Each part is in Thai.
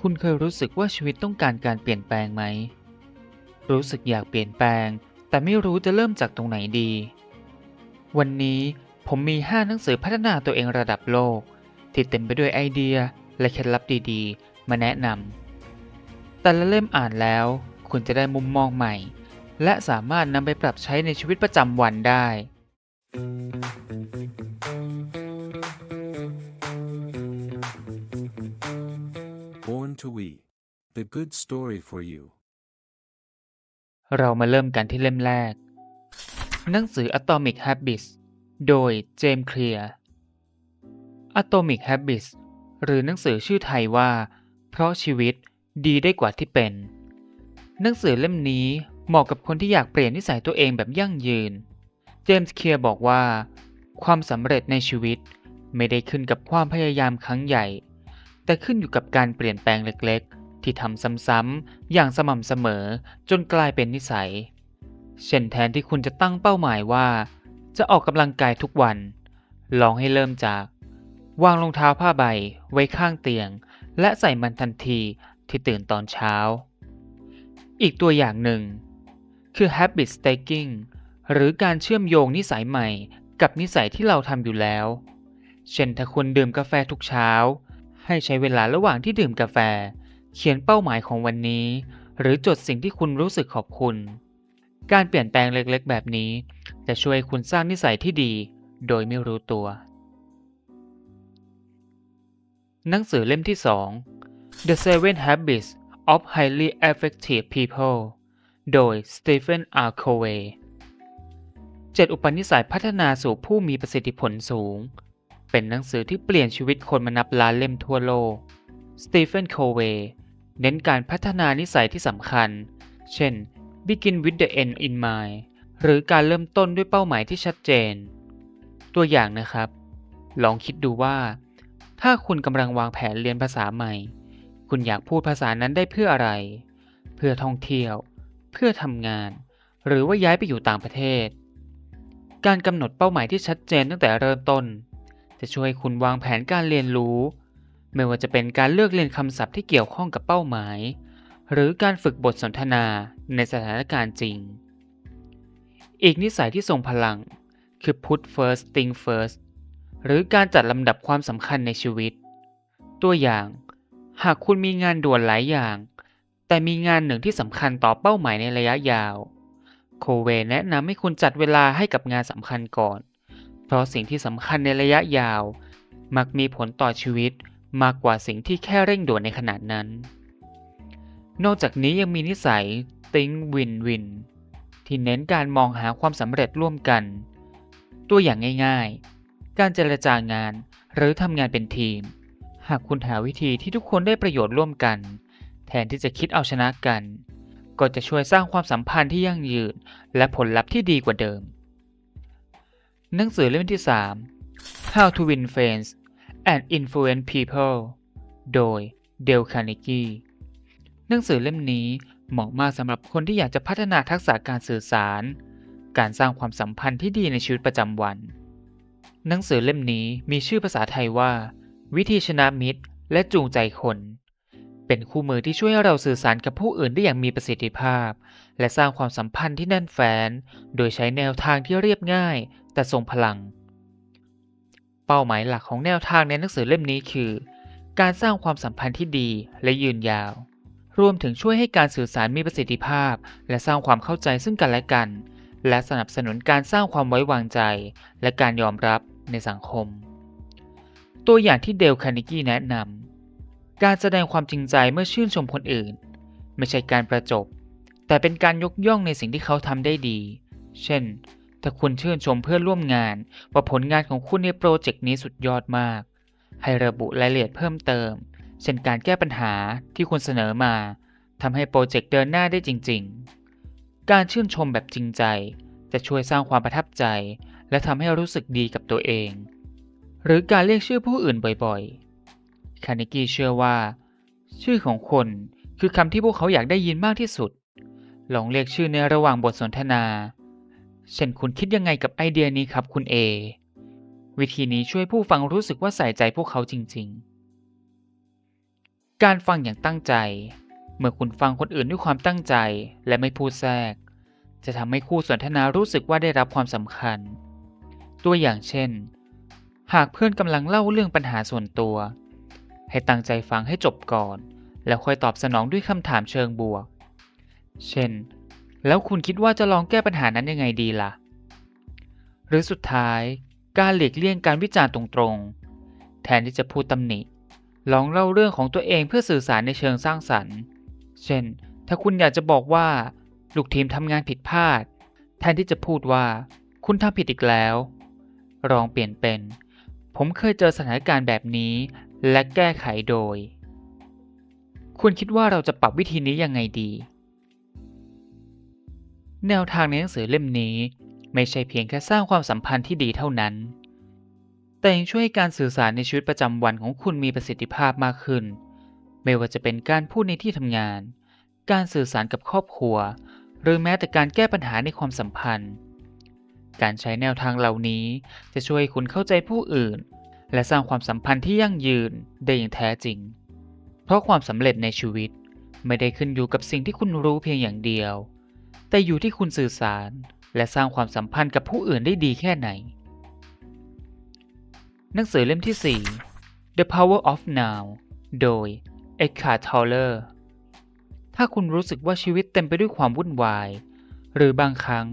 คุณเคยรู้สึกว่าชีวิตต้องการการเปลี่ยนแปลงไหม รู้สึกอยากเปลี่ยนแปลง แต่ไม่รู้จะเริ่มจากตรงไหนดี วันนี้ผมมี 5 หนังสือพัฒนาตัวเองระดับโลก ที่เต็มไปด้วยไอเดียและเคล็ดลับดีๆ มาแนะนำ แต่ละเล่มอ่านแล้ว คุณจะได้มุมมองใหม่ และสามารถนำไปปรับใช้ในชีวิตประจำวันได้ to We. The good story for you. เรามาเริ่มกันที่เล่มแรก หนังสือ Atomic Habits โดยเจมส์เคลียร์ Atomic Habits หรือหนังสือชื่อไทยว่า เพราะชีวิตดีได้กว่าที่เป็น หนังสือเล่มนี้เหมาะกับคนที่อยากเปลี่ยนนิสัยตัวเองแบบยั่งยืน เจมส์เคลียร์บอกว่า ความสำเร็จในชีวิตไม่ได้ขึ้นกับความพยายามครั้งใหญ่ แต่ขึ้นอยู่กับการเปลี่ยนแปลงเล็กๆ ที่ทำซ้ำๆอย่างสม่ำเสมอจนกลายเป็นนิสัย เช่นแทนที่คุณจะตั้งเป้าหมายว่า จะออกกำลังกายทุกวัน ลองให้เริ่มจาก วางรองเท้าผ้าใบไว้ข้างเตียง และใส่มันทันทีที่ตื่นตอนเช้า อีกตัวอย่างหนึ่ง คือ habit stacking หรือการเชื่อมโยงนิสัยใหม่กับนิสัยที่เราทำอยู่แล้ว เช่นถ้าคุณดื่มกาแฟทุกเช้า ให้ใช้เวลาระหว่างที่ดื่มกาแฟ เขียนเป้าหมายของวันนี้ หรือจดสิ่งที่คุณรู้สึกขอบคุณ การเปลี่ยนแปลงเล็กๆ แบบนี้ จะช่วยคุณสร้างนิสัยที่ดี โดยไม่รู้ตัว หนังสือเล่มที่ 2 The Seven Habits of Highly Effective People โดย Stephen R. Covey 7 อุปนิสัยพัฒนาสู่ผู้มีประสิทธิผลสูง เป็นหนังสือที่เปลี่ยนชีวิตคนมานับล้านเล่มทั่วโลก สตีเฟน โคเวย์เน้นการพัฒนานิสัยที่สำคัญ เช่น begin with the end in mind หรือการเริ่มต้นด้วยเป้าหมายที่ชัดเจน ตัวอย่างนะครับ ลองคิดดูว่า ถ้าคุณกำลังวางแผนเรียนภาษาใหม่ คุณอยากพูดภาษานั้นได้เพื่ออะไร เพื่อท่องเที่ยว เพื่อทำงาน หรือว่าย้ายไปอยู่ต่างประเทศ การกำหนดเป้าหมายที่ชัดเจนตั้งแต่เริ่มต้น จะช่วยคุณวางแผนการเรียนรู้ ไม่ว่าจะเป็นการเลือกเรียนคำศัพท์ที่เกี่ยวข้องกับเป้าหมาย หรือการฝึกบทสนทนาในสถานการณ์จริง อีกนิสัยที่ทรงพลัง คือ put first thing first หรือการจัดลำดับความสำคัญในชีวิต ตัวอย่าง หากคุณมีงานด่วนหลายอย่าง แต่มีงานหนึ่งที่สำคัญต่อเป้าหมายในระยะยาว โคเวแนะนำให้คุณจัดเวลาให้กับงานสำคัญก่อน เพราะสิ่งที่สำคัญในระยะยาว มักมีผลต่อชีวิตมากกว่าสิ่งที่แค่เร่งด่วนในขณะนั้น นอกจากนี้ยังมีนิสัย think win win ที่เน้นการมองหาความสำเร็จร่วมกัน ตัวอย่างง่าย ๆ การเจรจางานหรือทำงานเป็นทีม หากคุณหาวิธีที่ทุกคนได้ประโยชน์ร่วมกัน แทนที่จะคิดเอาชนะกัน ก็จะช่วยสร้างความสัมพันธ์ที่ยั่งยืนและผลลัพธ์ที่ดีกว่าเดิม หนังสือเล่มที่ 3 How to Win Friends and Influence People โดยเดลคาร์เนกีหนังสือเล่มนี้เหมาะมากสำหรับคนที่อยากจะพัฒนาทักษะการสื่อสาร การสร้างความสัมพันธ์ที่ดีในชีวิตประจำวัน หนังสือเล่มนี้มีชื่อภาษาไทยว่า วิธีชนะมิตร และจูงใจคน เป็นคู่มือที่ช่วยให้เราสื่อสารกับผู้อื่นได้อย่างมีประสิทธิภาพ และสร้างความสัมพันธ์ที่แน่นแฟน โดยใช้แนวทางที่เรียบง่าย แต่ทรงพลัง เป้าหมายหลักของแนวทางในหนังสือเล่มนี้คือ การสร้างความสัมพันธ์ที่ดีและยืนยาว รวมถึงช่วยให้การสื่อสารมีประสิทธิภาพ และสร้างความเข้าใจซึ่งกันและกัน และสนับสนุนการสร้างความไว้วางใจ และการยอมรับในสังคม ตัวอย่างที่เดลคาร์เนกีแนะนำ การแสดงความจริงใจเมื่อชื่นชมคนอื่น ไม่ใช่การประจบ แต่เป็นการยกย่องในสิ่งที่เขาทำได้ดี เช่น ถ้าคุณชื่นชมเพื่อนร่วมงาน ว่าผลงานของคุณในโปรเจกต์นี้สุดยอดมาก ให้ระบุรายละเอียดเพิ่มเติม เช่นการแก้ปัญหาที่คุณเสนอมาทำให้โปรเจกต์เดินหน้าได้จริง ๆ การชื่นชมแบบจริงใจ จะช่วยสร้างความประทับใจ และทำให้รู้สึกดีกับตัวเอง หรือการเรียกชื่อผู้อื่นบ่อยๆ คาร์เนกีเชื่อว่า ชื่อของคนคือคำที่พวกเขาอยากได้ยินมากที่สุด ลองเรียกชื่อในระหว่างบทสนทนา เช่นคุณคิดยังไงกับไอเดียนี้ครับคุณเอ วิธีนี้ช่วยผู้ฟังรู้สึกว่าใส่ใจพวกเขาจริงการฟังอย่างตั้งใจ เมื่อคุณฟังคนอื่นด้วยความตั้งใจและไม่พูดแทรก จะทำให้คู่สนทนารู้สึกว่าได้รับความสำคัญ ตัวอย่างเช่น หากเพื่อนกำลังเล่าเรื่องปัญหาส่วนตัว ให้ตั้งใจฟังให้จบก่อน แล้วค่อยตอบสนองด้วยคำถามเชิงบวก เช่น แล้วคุณคิดว่าจะลองแก้ปัญหานั้นยังไงดีล่ะ หรือสุดท้ายการหลีกเลี่ยงการวิจารณ์ตรงๆ แทนที่จะพูดตำหนิ ลองเล่าเรื่องของตัวเองเพื่อสื่อสารในเชิงสร้างสรรค์ เช่น ถ้าคุณอยากจะบอกว่า ลูกทีมทำงานผิดพลาด แทนที่จะพูดว่า คุณทำผิดอีกแล้ว ลองเปลี่ยนเป็น ผมเคยเจอสถานการณ์แบบนี้ และแก้ไขโดย คุณคิดว่าเราจะปรับวิธีนี้ยังไงดี แนวทางในหนังสือเล่มนี้ไม่ใช่เพียงแค่สร้างความสัมพันธ์ที่ดีเท่านั้น แต่ยังช่วยให้การสื่อสารในชีวิตประจำวันของคุณมีประสิทธิภาพมากขึ้น ไม่ว่าจะเป็นการพูดในที่ทำงาน การสื่อสารกับครอบครัว หรือแม้แต่การแก้ปัญหาในความสัมพันธ์ การใช้แนวทางเหล่านี้จะช่วยคุณเข้าใจผู้อื่น และสร้างความสัมพันธ์ที่ยั่งยืนได้อย่างแท้จริง เพราะความสำเร็จในชีวิตไม่ได้ขึ้นอยู่กับสิ่งที่คุณรู้เพียงอย่างเดียว แต่อยู่ที่คุณสื่อสาร และสร้างความสัมพันธ์กับผู้อื่นได้ดีแค่ไหน หนังสือเล่มที่ 4 The Power of Now โดย Eckhart Tolle ถ้าคุณรู้สึกว่าชีวิตเต็มไปด้วยความวุ่นวาย หรือบางครั้ง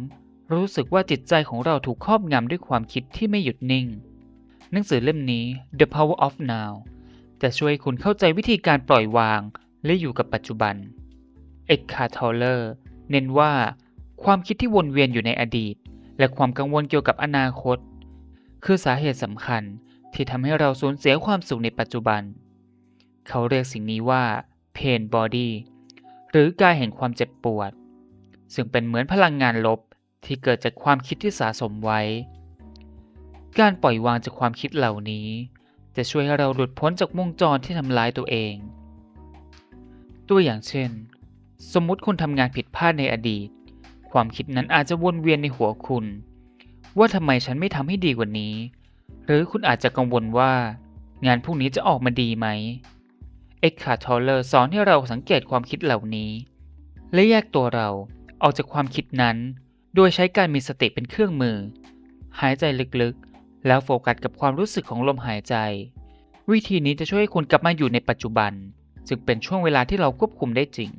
รู้สึกว่าจิตใจของเราถูกครอบงำด้วยความคิดที่ไม่หยุดนิ่ง หนังสือเล่มนี้ The Power of Now จะช่วยคุณเข้าใจวิธีการปล่อยวางและอยู่กับปัจจุบัน Eckhart Tolle เน้นว่า ความคิดที่วนเวียนอยู่ในอดีต และความกังวลเกี่ยวกับอนาคต คือสาเหตุสำคัญที่ทำให้เราสูญเสียความสุขในปัจจุบัน เขาเรียกสิ่งนี้ว่า pain body หรือกายแห่งความเจ็บปวด ซึ่งเป็นเหมือนพลังงานลบที่เกิดจากความคิดที่สะสมไว้ การปล่อยวางจากความคิดเหล่านี้ จะช่วยให้เราหลุดพ้นจากวงจรที่ทำร้ายตัวเอง ตัวอย่างเช่น สมมุติคุณทำงานผิดพลาดในอดีต ความคิดนั้นอาจจะวนเวียนในหัวคุณ ว่าทำไมฉันไม่ทำให้ดีกว่านี้ หรือคุณอาจจะกังวลว่า งานพวกนี้จะออกมาดีไหมเอ็กคาทอลเลอร์สอนให้เราสังเกตความคิดเหล่านี้ และแยกตัวเราออกจากความคิดนั้น โดยใช้การมีสติเป็นเครื่องมือ หายใจลึกๆ แล้วโฟกัสกับความรู้สึกของลมหายใจ วิธีนี้จะช่วยให้คุณกลับมาอยู่ในปัจจุบันจึงเป็นช่วงเวลาที่เราควบคุมได้จริง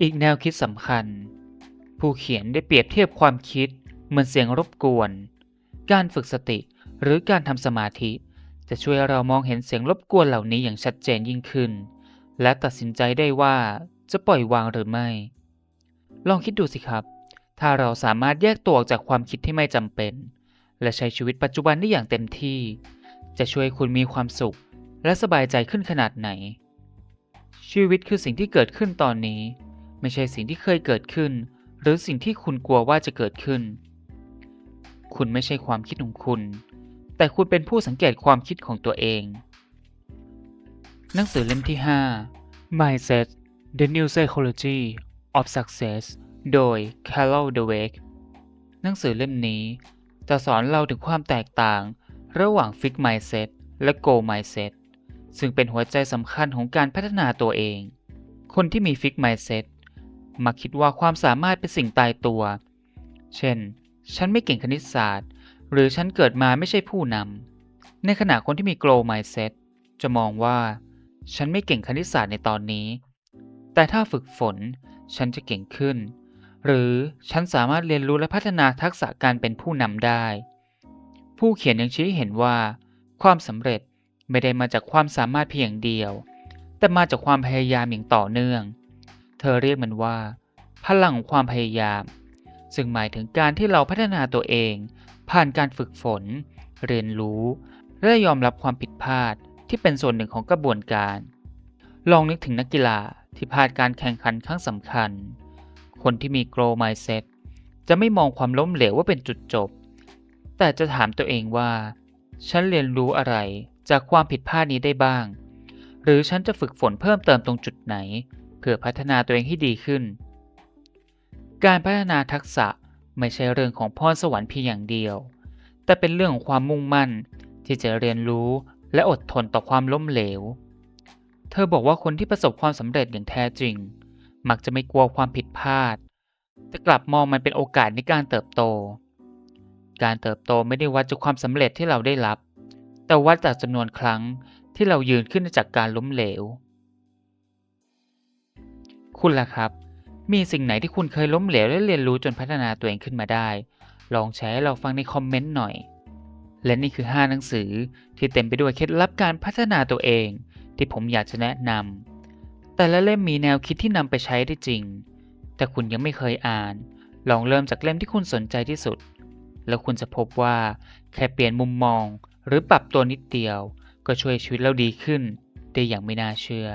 อีกแนวคิดสำคัญ ผู้เขียนได้เปรียบเทียบความคิด เหมือนเสียงรบกวน การฝึกสติหรือการทำสมาธิ จะช่วยเรามองเห็นเสียงรบกวนเหล่านี้อย่างชัดเจนยิ่งขึ้น และตัดสินใจได้ว่าจะปล่อยวางหรือไม่ ลองคิดดูสิครับ ถ้าเราสามารถแยกตัวออกจากความคิดที่ไม่จำเป็น และใช้ชีวิตปัจจุบันได้อย่างเต็มที่ จะช่วยคุณมีความสุข และสบายใจขึ้นขนาดไหน ชีวิตคือสิ่งที่เกิดขึ้นตอนนี้ ไม่ใช่สิ่งที่เคยเกิดขึ้น หรือสิ่งที่คุณกลัวว่าจะเกิดขึ้น คุณไม่ใช่ความคิดของคุณ แต่คุณเป็นผู้สังเกตความคิดของตัวเอง หนังสือเล่มที่ 5 Mindset The New Psychology of Success โดย Carol Dweck หนังสือเล่มนี้ จะสอนเราถึงความแตกต่าง ระหว่าง Fix Mindset และ Goal Mindset ซึ่งเป็นหัวใจสำคัญของการพัฒนาตัวเอง คนที่มี Fix Mindset มักคิดว่าความสามารถเป็นสิ่งตายตัว เช่น ฉันไม่เก่งคณิตศาสตร์ หรือฉันเกิดมาไม่ใช่ผู้นำ ในขณะคนที่มี Grow Mindset จะมองว่า ฉันไม่เก่งคณิตศาสตร์ในตอนนี้ แต่ถ้าฝึกฝน ฉันจะเก่งขึ้น หรือฉันสามารถเรียนรู้และพัฒนาทักษะการเป็นผู้นำได้ ผู้เขียนยังชี้เห็นว่า ความสำเร็จไม่ได้มาจากความสามารถเพียงอย่างเดียว แต่มาจากความพยายามอย่างต่อเนื่อง เธอเรียกมันว่า พลังของความพยายาม ซึ่งหมายถึงการที่เราพัฒนาตัวเอง ผ่านการฝึกฝน เรียนรู้ และยอมรับความผิดพลาดที่เป็นส่วนหนึ่งของกระบวนการ ลองนึกถึงนักกีฬาที่พลาดการแข่งขันครั้งสำคัญ คนที่มี grow mindset จะไม่มองความล้มเหลวว่าเป็นจุดจบ แต่จะถามตัวเองว่า ฉันเรียนรู้อะไรจากความผิดพลาดนี้ได้บ้าง หรือฉันจะฝึกฝนเพิ่มเติมตรงจุดไหน เพื่อพัฒนาตัวเองให้ดีขึ้น การพัฒนาทักษะไม่ใช่เรื่องของพรสวรรค์เพียงอย่างเดียว แต่เป็นเรื่องของความมุ่งมั่นที่จะเรียนรู้และอดทนต่อความล้มเหลว เธอบอกว่าคนที่ประสบความสำเร็จอย่างแท้จริง มักจะไม่กลัวความผิดพลาด แต่กลับมองมันเป็นโอกาสในการเติบโต การเติบโตไม่ได้วัดจากความสำเร็จที่เราได้รับ แต่วัดจากจำนวนครั้งที่เรายืนขึ้นจากการล้มเหลว คุณล่ะครับ มีสิ่งไหนที่คุณเคยล้มเหลวและเรียนรู้จนพัฒนาตัวเองขึ้นมาได้ ลองแชร์ให้เราฟังในคอมเมนต์หน่อย และนี่คือ 5 หนังสือที่เต็มไปด้วยเคล็ดลับการพัฒนาตัวเอง ที่ผมอยากจะแนะนำ แต่ละเล่มมีแนวคิดที่นำไปใช้ได้จริง แต่คุณยังไม่เคยอ่าน ลองเริ่มจากเล่มที่คุณสนใจที่สุด แล้วคุณจะพบว่าแค่เปลี่ยนมุมมอง หรือปรับตัวนิดเดียว ก็ช่วยชีวิตเราดีขึ้นได้อย่างไม่น่าเชื่อ